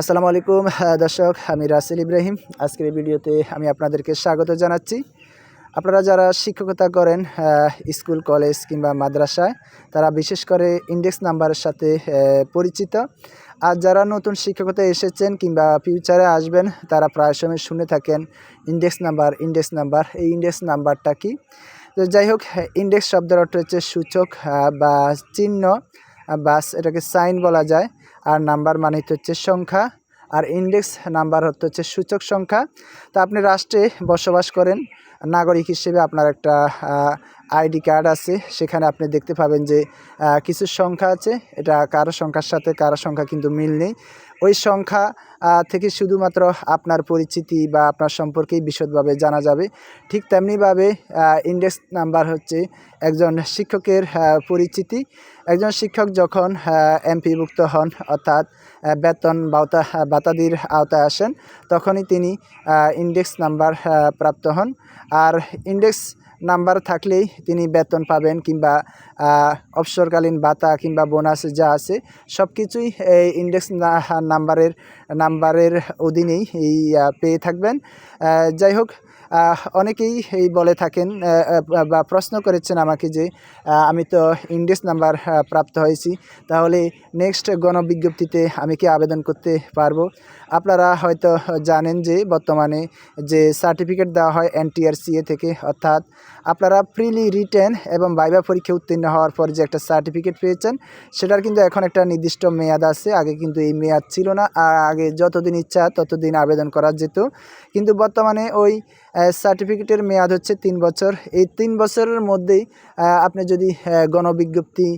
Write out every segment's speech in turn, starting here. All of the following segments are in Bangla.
আসসালামু আলাইকুম হ্যাঁ, দর্শক আমি রাসেল ইব্রাহিম। আজকের এই ভিডিওতে আমি আপনাদেরকে স্বাগত জানাচ্ছি। আপনারা যারা শিক্ষকতা করেন স্কুল কলেজ কিংবা মাদ্রাসায় তারা বিশেষ করে ইন্ডেক্স নাম্বারের সাথে পরিচিত। আর যারা নতুন শিক্ষকতা এসেছেন কিংবা ফিউচারে আসবেন তারা প্রায় সময় শুনে থাকেন ইন্ডেক্স নাম্বার ইন্ডেক্স নাম্বার। এই ইন্ডেক্স নাম্বারটা কি? তো যাই হোক ইন্ডেক্স শব্দের অর্থ হচ্ছে সূচক বা চিহ্ন বাস এটাকে সাইন বলা যায়। আর নাম্বার মানে হচ্ছে সংখ্যা, আর ইন্ডেক্স নাম্বার হচ্ছে সূচক সংখ্যা। তা আপনি রাষ্ট্রে বসবাস করেন, নাগরিক হিসেবে আপনার একটা আইডি কার্ড আছে, সেখানে আপনি দেখতে পাবেন যে কিছু সংখ্যা আছে, এটা কারও সংখ্যার সাথে কারও সংখ্যা কিন্তু মিল নেই। ওই সংখ্যা থেকে শুধুমাত্র আপনার পরিচিতি বা আপনার সম্পর্কেই বিশদভাবে জানা যাবে। ঠিক তেমনিভাবে ইন্ডেক্স নাম্বার হচ্ছে একজন শিক্ষকের পরিচিতি। একজন শিক্ষক যখন এমপিভুক্ত হন, অর্থাৎ বেতন বাউতা, বাতাদির আওতায় আসেন, তখনই তিনি ইন্ডেক্স নাম্বার প্রাপ্ত হন। আর ইন্ডেক্স নাম্বার থাকলেই তিনি বেতন পাবেন কিংবা অবসরকালীন বাতা কিংবা বোনাস যা আছে সব কিছুই এই ইন্ডেক্স নাম্বারের নাম্বারের অধীনেই, এই পেয়ে থাকবেন। যাই হোক অনেকেই এই বলে থাকেন বা প্রশ্ন করেছেন আমাকে যে আমি তো ইন্ডেক্স নাম্বার প্রাপ্ত হয়েছি। তাহলে নেক্সট গণবিজ্ঞপ্তিতে আমি কি আবেদন করতে পারব? আপনারা হয়তো জানেন যে, বর্তমানে যে সার্টিফিকেট দেওয়া হয় এনটিআরসিএ থেকে, অর্থাৎ আপনারা প্রিলি রিটেন এবং বাইবা পরীক্ষা উত্তীর্ণ হওয়ার পর যে একটা সার্টিফিকেট পেয়েছেন, সেটার কিন্তু এখন একটা নির্দিষ্ট মেয়াদ আছে। আগে কিন্তু এই মেয়াদ ছিল না। আ- আগে যতদিন ইচ্ছা, ততদিন আবেদন করা যেত। কিন্তু বর্তমানে ওই সার্টিফিকেটের মেয়াদ হচ্ছে তিন বছর। এই তিন বছরের মধ্যেই আপনি যদি গণবিজ্ঞপ্তি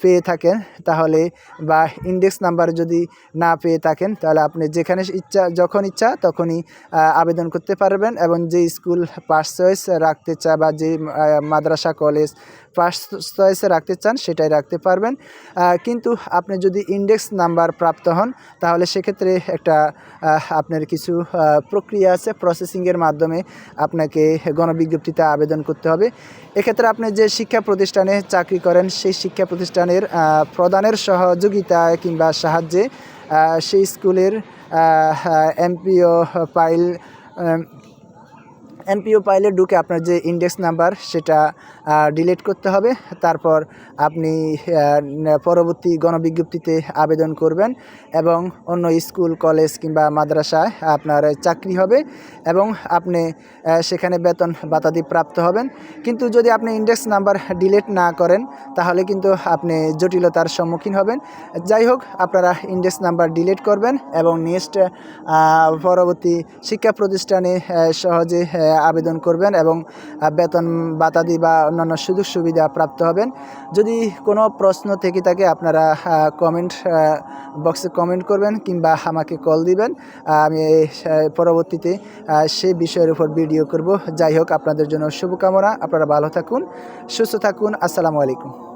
পেয়ে থাকেন, তাহলে বা ইন্ডেক্স নাম্বার যদি না পেয়ে থাকেন, তাহলে আপনি যেখানে ইচ্ছা, যখন ইচ্ছা তখনই আবেদন করতে পারবেন এবং যে স্কুল পাস চয়েস রাখতে চা, বা যে মাদ্রাসা, কলেজ পাস চয়েসে রাখতে চান, সেটাই রাখতে পারবেন। কিন্তু আপনি যদি ইন্ডেক্স নাম্বার প্রাপ্ত হন, তাহলে সেক্ষেত্রে একটা আপনার কিছু প্রক্রিয়া আছে প্রসেসিংয়ের মাধ্যমে। আপনাকে গণবিজ্ঞপ্তিতে আবেদন করতে হবে। এক্ষেত্রে আপনি যে শিক্ষা প্রতিষ্ঠানে চাকরি করেন, সেই শিক্ষা প্রতিষ্ঠানের প্রদানের সহযোগিতা কিংবা সাহায্যে সেই স্কুলের এমপিও ফাইল এমপিও পাইলে ঢুকে আপনার যে ইন্ডেক্স নাম্বার সেটা ডিলিট করতে হবে। তারপর আপনি পরবর্তী গণবিজ্ঞপ্তিতে আবেদন করবেন এবং অন্য স্কুল, কলেজ কিংবা মাদ্রাসায় আপনার চাকরি হবে এবং আপনি সেখানে বেতন বাতাদি প্রাপ্ত হবেন। কিন্তু যদি আপনি ইন্ডেক্স নাম্বার ডিলিট না করেন, তাহলে কিন্তু আপনি জটিলতার সম্মুখীন হবেন। যাই হোক, আপনারা ইন্ডেক্স নাম্বার ডিলিট করবেন এবং নেক্সট পরবর্তী শিক্ষা প্রতিষ্ঠানে সহজে আবেদন করবেন এবং বেতন বাতাদি বা অন্যান্য সুযোগ সুবিধা প্রাপ্ত হবেন। যদি কোনো প্রশ্ন থেকে থাকে, আপনারা কমেন্ট বক্সে কমেন্ট করবেন কিংবা আমাকে কল দিবেন। আমি পরবর্তীতে সেই বিষয়ের উপর ভিডিও করব। যাই হোক, আপনাদের জন্য শুভকামনা। আপনারা ভালো থাকুন, সুস্থ থাকুন। আসসালামু আলাইকুম।